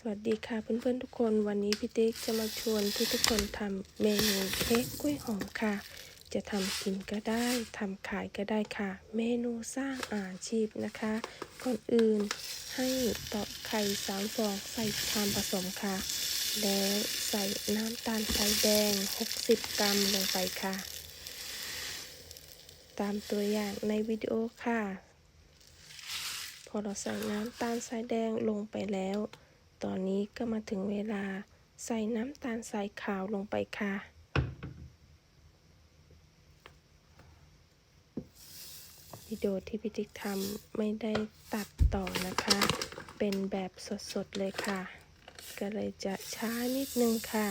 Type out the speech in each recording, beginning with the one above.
สวัสดีค่ะเพื่อนๆทุกคนวันนี้พี่ติ๊กจะมาชวนทุกๆคนทำเมนูเค้กกล้วยหอมค่ะ จะทำกินก็ได้ทำขายก็ได้ค่ะ เมนูสร้างอาชีพนะคะก่อนอื่นให้ตอกไข่สามฟองใส่ชามผสมค่ะ แล้วใส่น้ำตาลทรายแดง 60 กรัมลงไปค่ะ ตามตัวอย่างในวิดีโอค่ะ พอเราใส่น้ำตาลทรายแดงลงไปแล้ว ตอนนี้ก็มาถึงเวลาใส่น้ำตาลทรายขาวลงไปค่ะ วิดีโอที่พิติกทำไม่ได้ตัดต่อนะคะ เป็นแบบสดๆเลยค่ะ ก็เลยจะช้านิดนึงค่ะ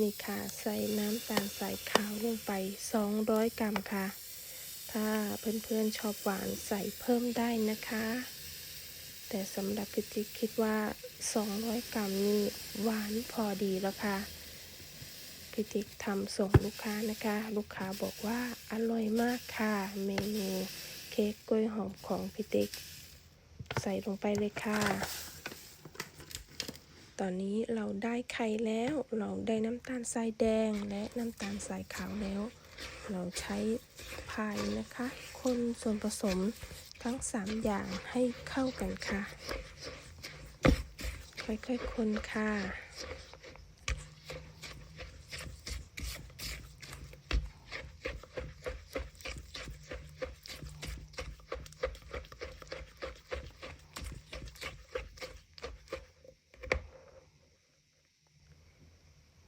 นี่ค่ะใส่น้ำตาลทรายขาวลงไป 200 กรัมค่ะ ถ้าเพื่อนๆชอบหวานใส่เพิ่มได้นะคะ แต่สำหรับพิจิกคิดว่า 200 กรัมนี่หวานพอดีแล้วค่ะพิจิกทำส่งลูกค้านะคะ ลูกค้าบอกว่าอร่อยมากค่ะ เมนูเค้กกล้วยหอมของพิจิกใส่ลงไปเลยค่ะ ตอนนี้เราได้ไข่แล้ว เราได้น้ำตาลทรายแดงและน้ำตาลทรายขาวแล้ว เราใช้พายนะคะ คนส่วนผสม ทั้ง 3 อย่างให้เข้ากันค่ะ ค่อยๆคนค่ะ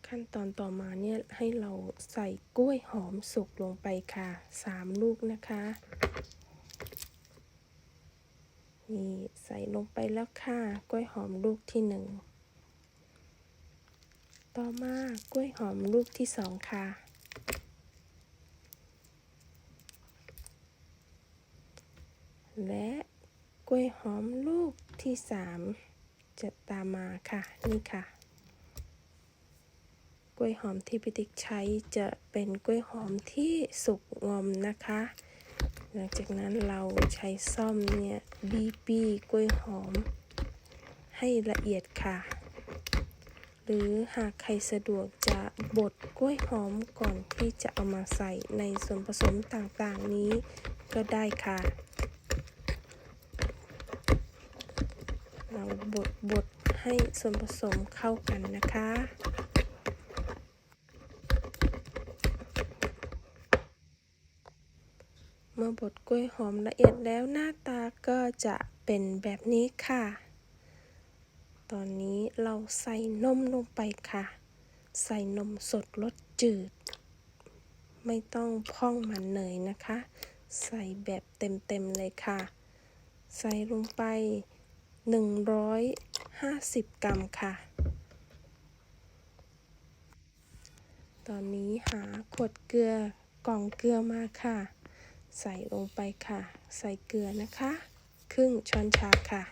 ขั้นตอนต่อมาเนี่ยให้เราใส่กล้วยหอมสุกลงไปค่ะ 3 ลูกนะคะ นี่ใส่ลงไปแล้วค่ะ กล้วยหอมลูกที่หนึ่ง ต่อมากล้วยหอมลูกที่สองค่ะ และกล้วยหอมลูกที่สามจะตามมาค่ะ นี่ค่ะ กล้วยหอมที่พิติกใช้จะเป็นกล้วยหอมที่สุกงอมนะคะ หลังจากนั้นเราใช้ซ่อมเนี่ยบีบีกล้วยหอม ให้ละเอียดค่ะ หรือหากใครสะดวกจะบดกล้วยหอมก่อนที่จะเอามาใส่ในส่วนผสมต่างๆนี้ก็ได้ค่ะ เราบดบดให้ส่วนผสมเข้ากันนะคะ มื่อบดกล้วยหอมละเอียดแล้วหน้าตาก็จะเป็นแบบนี้ค่ะ ตอนนี้เราใส่นมลงไปค่ะ ใส่นมสดรสจืด ไม่ต้องพ่องมันเนยนะคะ ใส่แบบเต็มๆเลยค่ะ ใส่ลงไป 150 กรัมค่ะตอนนี้หาขวดเกลือกล่องเกลือมาค่ะ ใส่ลงไปค่ะ ใส่เกลือนะคะ ครึ่งช้อนชาค่ะ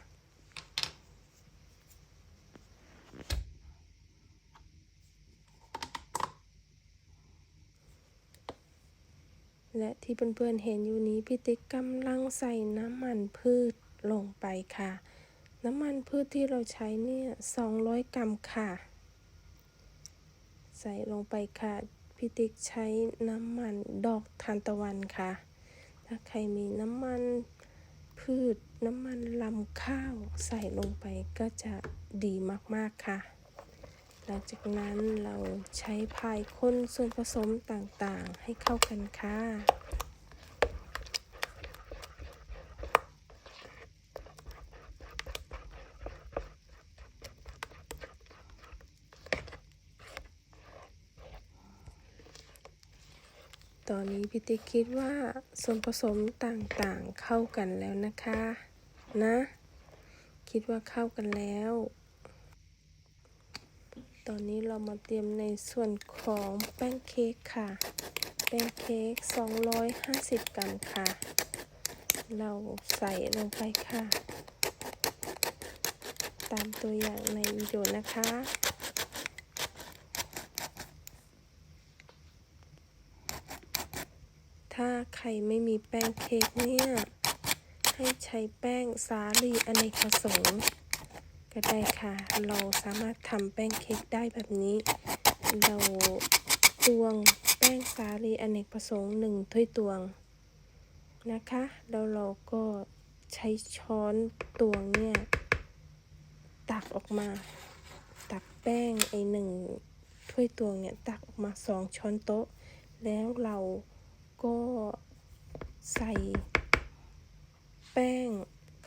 และที่เพื่อนๆเห็นอยู่นี้พี่ติ๊กกำลังใส่น้ำมันพืชลงไปค่ะ น้ำมันพืชที่เราใช้เนี่ย 200 กรัมค่ะ ใส่ลงไปค่ะพี่ติ๊กใช้น้ำมันดอกทานตะวันค่ะ ใครมีน้ำมันพืชน้ำมันลำข้าวใส่ลงไปก็จะดีมากๆค่ะ หลังจากนั้นเราใช้พายคนส่วนผสมต่างๆ ให้เข้ากันค่ะ ตอนนี้พี่ติ๊กคิดว่าส่วนผสมต่างๆเข้ากันแล้วนะคะ นะ คิดว่าเข้ากันแล้ว ตอนนี้เรามาเตรียมในส่วนของแป้งเค้กค่ะ แป้งเค้ก 250 กรัมค่ะ เราใส่ลงไปค่ะ ตามตัวอย่างในวิดีโอนะคะ ถ้าใครไม่มีแป้งเค้กเนี่ยใให้ใช้แป้งสาลีอเนกประสงค์ก็ได้ค่ะ เราสามารถทำแป้งเค้กได้แบบนี้ เราตวงแป้งสาลีอเนกประสงค์หนึ่งถ้วยตวงนะคะ แล้วเราก็ใช้ช้อนตวงเนี่ย ตักออกมา ตักแป้งไอหนึ่งถ้วยตวงเนี่ย ตักออกมาสองช้อนโต๊ะ แล้วเราก็ ใส่ แป้ง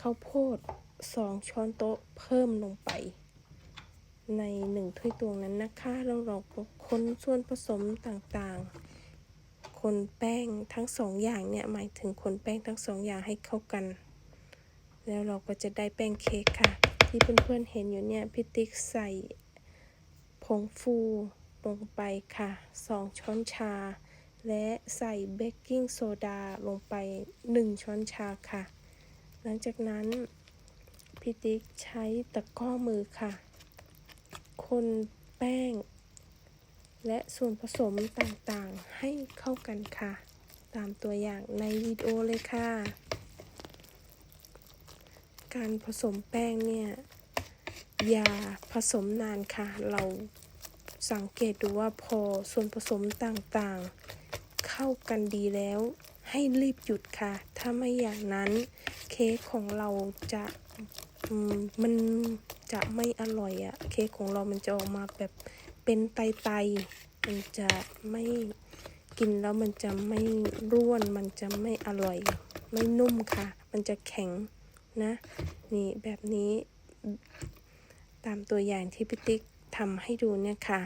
ข้าวโพดสองช้อนโต๊ะเพิ่มลงไป ในหนึ่งถ้วยตวงนั้นนะคะแล้วเราก็คนส่วนผสมต่างๆ คนแป้งทั้งสองอย่างเนี่ยหมายถึงคนแป้งทั้งสองอย่างให้เข้ากัน แล้วเราก็จะได้แป้งเค้กค่ะ ที่เพื่อนๆเห็นอยู่เนี่ยพี่ติ๊กใส่ผงฟูลงไปค่ะสองช้อนชา และใส่เบกกิ้งโซดาลงไปหนึ่งช้อนชาค่ะ หลังจากนั้นพี่ติ๊กใช้ตะก้อมือค่ะ คนแป้ง และส่วนผสมต่างๆให้เข้ากันค่ะ ตามตัวอย่างในวิดีโอเลยค่ะ การผสมแป้งเนี่ย อย่าผสมนานค่ะ เราสังเกตดูว่าพอส่วนผสมต่างๆ เข้ากันดีแล้ว ให้รีบหยุดค่ะ ถ้าไม่อย่างนั้นเค้กของเราจะมันจะไม่อร่อยอะ่ะ เค้กของเรามันจะออกมาแบบเป็นไตๆมันจะไม่กินแล้วมันจะไม่ร่วน มันจะไม่อร่อย ไม่นุ่มค่ะ มันจะแข็งนะ นี่แบบนี้ตามตัวอย่างที่พิติ๊กทำให้ดูเนี่ยค่ะ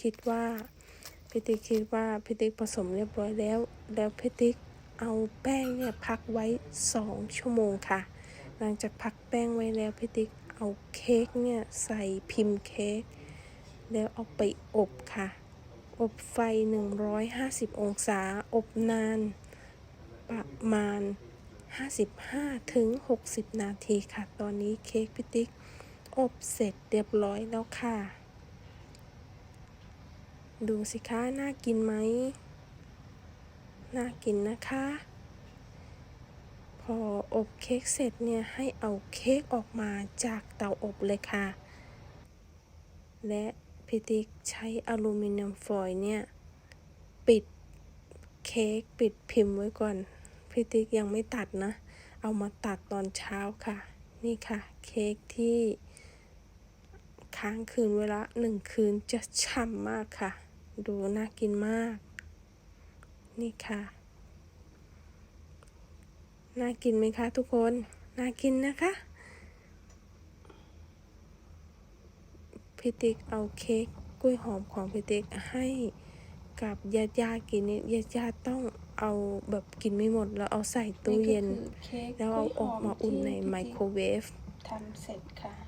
คิดว่า พิติกคิดว่าพิติกผสมเรียบร้อยแล้ว แล้วพิติกเอาแป้งเนี่ยพักไว้ 2 ชั่วโมงค่ะ หลังจากพักแป้งไว้แล้วพิติกเอาเค้กเนี่ยใส่พิมพ์เค้กแล้วเอาไปอบค่ะ อบไฟ 150 องศา อบนาน ประมาณ 55ถึง60 นาทีค่ะ ตอนนี้เค้กพิติกอบเสร็จเรียบร้อยแล้วค่ะ ดูสิคะ น่ากินไหม น่ากินนะคะ พออบเค้กเสร็จเนี่ย ให้เอาเค้กออกมาจากเตาอบเลยค่ะ และพิติกใช้อลูมิเนียมฟอยล์เนี่ย ปิดเค้กปิดพิมพ์ไว้ก่อน พิติกยังไม่ตัดนะ เอามาตัดตอนเช้าค่ะ นี่ค่ะ เค้กที่ค้างคืนเวลาหนึ่งคืนจะฉ่ำมากค่ะ ดูน่ากินมาก นี่ค่ะ น่ากินไหมคะทุกคน น่ากินนะคะพิติกเอาเค้กกล้วยหอมของพิติกให้กับญาติญาติกินนี่ญาติญาติต้องเอาแบบกินไม่หมดแล้วเอาใส่ตู้เย็น แล้วเอาออกมาอุ่นในไมโครเวฟทำเสร็จค่ะ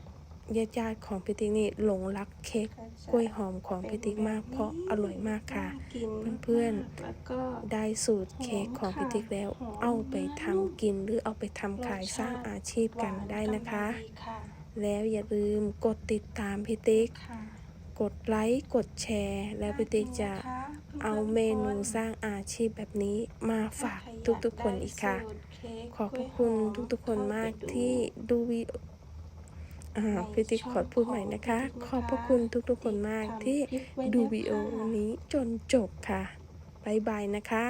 ญาติญาติๆของพิติกนี่หลงรักเค้กกล้วยหอมของพิติกมาก เพราะอร่อยมากค่ะ เพื่อนๆแล้วก็ได้สูตรเค้กของพิติกแล้ว เอาไปทำกินหรือเอาไปทำขายสร้างอาชีพกันได้นะคะค่ะแล้วอย่าลืมกดติดตามพิติกค่ะกดไลค์กดแชร์ แล้วพิติกจะเอาเมนูสร้างอาชีพแบบนี้มาฝากทุกๆคนอีกค่ะ ขอบพระคุณทุกๆคนมากที่ดูวีอ่า พี่ติ๊กขอพูดใหม่นะคะ ขอบพระคุณทุกๆคนมากที่ดูวิดีโอนี้จนจบค่ะบายบายนะคะ